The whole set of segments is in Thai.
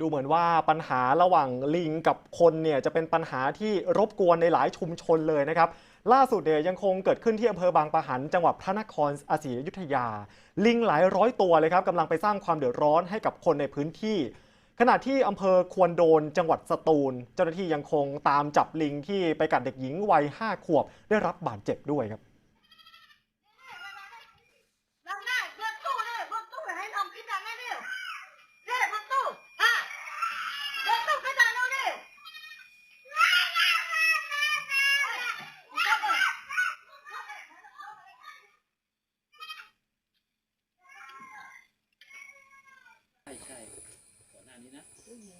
ดูเหมือนว่าปัญหาระหว่างลิงกับคนเนี่ยจะเป็นปัญหาที่รบกวนในหลายชุมชนเลยนะครับ ล่าสุดเนี่ยยังคงเกิดขึ้นที่อำเภอบางปะหัน จังหวัดพระนครศรีอยุธยา ลิงหลายร้อยตัวเลยครับกำลังไปสร้างความเดือดร้อนให้กับคนในพื้นที่ ขณะที่อำเภอควนโดนจังหวัดสตูล เจ้าหน้าที่ยังคงตามจับลิงที่ไปกัดเด็กหญิงวัย5ขวบได้รับบาดเจ็บด้วยครับ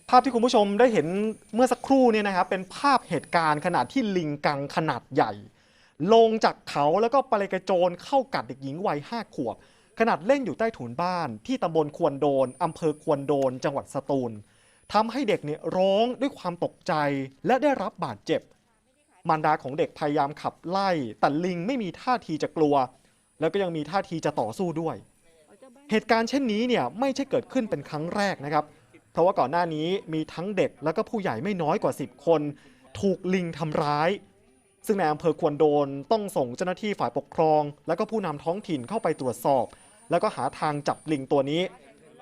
ภาพที่คุณผู้ชมได้เห็นเมื่อสักครู่เนี่ยนะครับเป็นภาพเหตุการณ์ขณะที่ลิงกังขนาดใหญ่ ลงจากเขาแล้วก็ไปเลกระโจนเข้ากัดเด็กหญิงวัยห้าขวบ ขนาดเล่นอยู่ใต้ถุนบ้าน ที่ตำบลควนโดนอำเภอควนโดน จังหวัดสตูลทำให้เด็กเนี่ยร้องด้วยความตกใจและได้รับบาดเจ็บ มารดาของเด็กพยายามขับไล่แต่ลิงไม่มีท่าทีจะกลัว แล้วก็ยังมีท่าทีจะต่อสู้ด้วย เหตุการณ์เช่นนี้เนี่ยไม่ใช่เกิดขึ้นเป็นครั้งแรกนะครับ เพราะว่าก่อนหน้านี้มีทั้งเด็กแล้วก็ผู้ใหญ่ไม่น้อยกว่า 10 คน ถูกลิงทำร้าย ซึ่งในอำเภอควนโดนต้องส่งเจ้าหน้าที่ฝ่ายปกครอง แล้วก็ผู้นำท้องถิ่นเข้าไปตรวจสอบ แล้วก็หาทางจับลิงตัวนี้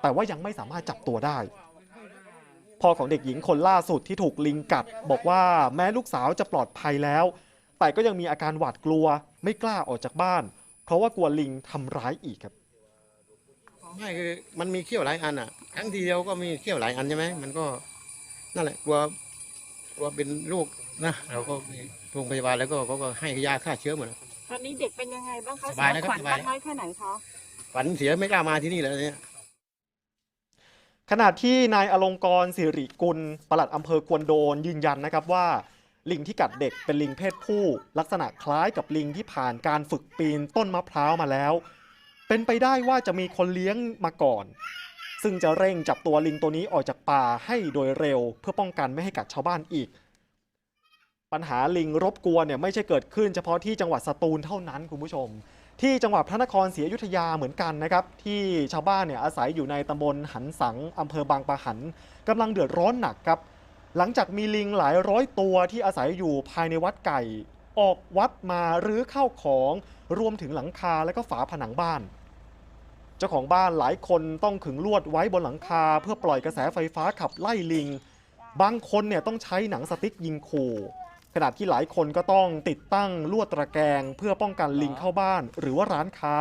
แต่ว่ายังไม่สามารถจับตัวได้พ่อของเด็กหญิงคนล่าสุดที่ถูกลิงกัด บอกว่าแม้ลูกสาวจะปลอดภัยแล้ว แต่ก็ยังมีอาการหวาดกลัว ไม่กล้าออกจากบ้าน เพราะว่ากลัวลิงทำร้ายอีกครับ ไม่คือมันมีเขี้ยวหลายอันอะ ครั้งทีเดียวก็มีเขี้ยวหลายอันใช่ไหมมันก็นั่นแหละกลัวกลัวเป็นโรคนะเราก็โรงพยาบาลแล้วก็เขาก็ให้ยาฆ่าเชื้อหมด ตอนนี้เด็กเป็นยังไงบ้างคะสบายนะครับขวัญสบาย มากน้อยแค่ไหนคะ ฝันเสียไม่กล้ามาที่นี่เลยเนี่ย ขณะที่นายอลงกรณ์สิริกุลปลัดอำเภอควนโดนยืนยันนะครับว่า ลิงที่กัดเด็กเป็นลิงเพศผู้ ลักษณะคล้ายกับลิงที่ผ่านการฝึกปีนต้นมะพร้าวมาแล้ว เป็นไปได้ว่าจะมีคนเลี้ยงมาก่อน ซึ่งจะเร่งจับตัวลิงตัวนี้ออกจากป่าให้โดยเร็ว เพื่อป้องกันไม่ให้กัดชาวบ้านอีก ปัญหาลิงรบกวนเนี่ยไม่ใช่เกิดขึ้นเฉพาะที่จังหวัดสตูลเท่านั้นคุณผู้ชม ที่จังหวัดพระนครศรีอยุธยาเหมือนกันนะครับ ที่ชาวบ้านเนี่ยอาศัยอยู่ในตำบลหันสังอำเภอบางปะหันกำลังเดือดร้อนหนักครับ หลังจากมีลิงหลายร้อยตัวที่อาศัยอยู่ภายในวัดไก่ ออกวัดมารื้อข้าวของ รวมถึงหลังคาและก็ฝาผนังบ้าน จ้าของบ้านหลายคนต้องขึงลวดไว้บนหลังคา เพื่อปล่อยกระแสไฟฟ้าขับไล่ลิง บางคนเนี่ยต้องใช้หนังสติ๊กยิงขู่ขณะที่หลายคนก็ต้องติดตั้งลวดตะแกรงเพื่อป้องกันลิงเข้าบ้าน หรือว่าร้านค้า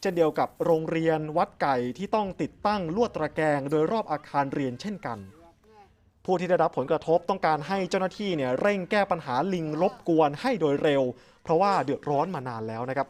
เช่นเดียวกับโรงเรียนวัดไก่ที่ต้องติดตั้งลวดตะแกรงโดยรอบอาคารเรียนเช่นกัน ผู้ที่ได้รับผลกระทบต้องการให้เจ้าหน้าที่เนี่ยเร่งแก้ปัญหาลิงรบกวนให้โดยเร็ว เพราะว่าเดือดร้อนมานานแล้วนะครับ